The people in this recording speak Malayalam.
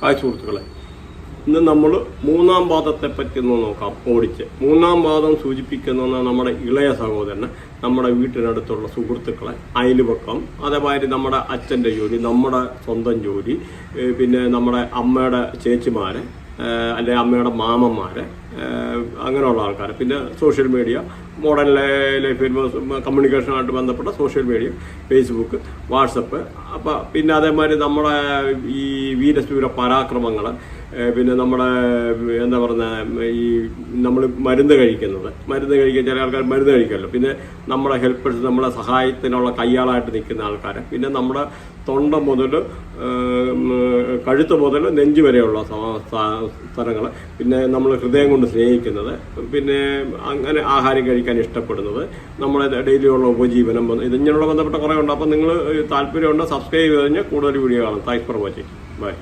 ഹായ് സുഹൃത്തുക്കളെ ഇന്ന് നമ്മൾ മൂന്നാം പാദത്തെ പറ്റി ഒന്ന് നോക്കാം ഓടിച്ച്. മൂന്നാം പാദം സൂചിപ്പിക്കുന്ന നമ്മുടെ ഇളയ സഹോദരന് നമ്മുടെ വീട്ടിനടുത്തുള്ള സുഹൃത്തുക്കളെ അയൽപക്കം അതേമാതിരി നമ്മുടെ അച്ഛന്റെ ജോലി നമ്മുടെ സ്വന്തം ജോലി പിന്നെ നമ്മുടെ അമ്മയുടെ ചേച്ചിമാർ അല്ലെ അമ്മയുടെ മാമന്മാര് ഏഹ് അങ്ങനെയുള്ള ആൾക്കാർ പിന്നെ സോഷ്യൽ മീഡിയ മോഡേൺ ലൈഫിൽ കമ്മ്യൂണിക്കേഷനുമായിട്ട് ബന്ധപ്പെട്ട സോഷ്യൽ മീഡിയ ഫേസ്ബുക്ക് വാട്സപ്പ് അപ്പം പിന്നെ അതേമാതിരി നമ്മുടെ ഈ വീരശൂര പരാക്രമങ്ങൾ പിന്നെ നമ്മുടെ എന്താ പറയുക ഈ നമ്മൾ മരുന്ന് കഴിക്കുന്നത്. മരുന്ന് കഴിക്കുക ചില ആൾക്കാർ മരുന്ന് കഴിക്കുമല്ലോ പിന്നെ നമ്മുടെ ഹെൽപ്പേഴ്സ് നമ്മളെ സഹായത്തിനുള്ള കയ്യാളായിട്ട് നിൽക്കുന്ന ആൾക്കാർ പിന്നെ നമ്മുടെ തൊണ്ട മുതൽ കഴുത്ത് മുതൽ നെഞ്ച് വരെയുള്ള സ്ഥലങ്ങൾ പിന്നെ നമ്മൾ ഹൃദയം കൊണ്ട് സ്നേഹിക്കുന്നത് പിന്നെ അങ്ങനെ ആഹാരം കഴിക്കാൻ ഇഷ്ടപ്പെടുന്നത്. നമ്മളെ ഡെയിലിയുള്ള ഉപജീവനം ഇത് ഇങ്ങനെയുള്ള ബന്ധപ്പെട്ട കുറേ ഉണ്ട്. അപ്പം നിങ്ങൾ താല്പര്യമുണ്ട് സബ്സ്ക്രൈബ് ചെയ്ത് കഴിഞ്ഞാൽ കൂടുതൽ വീഡിയോ കാണാം. Thanks for watching bye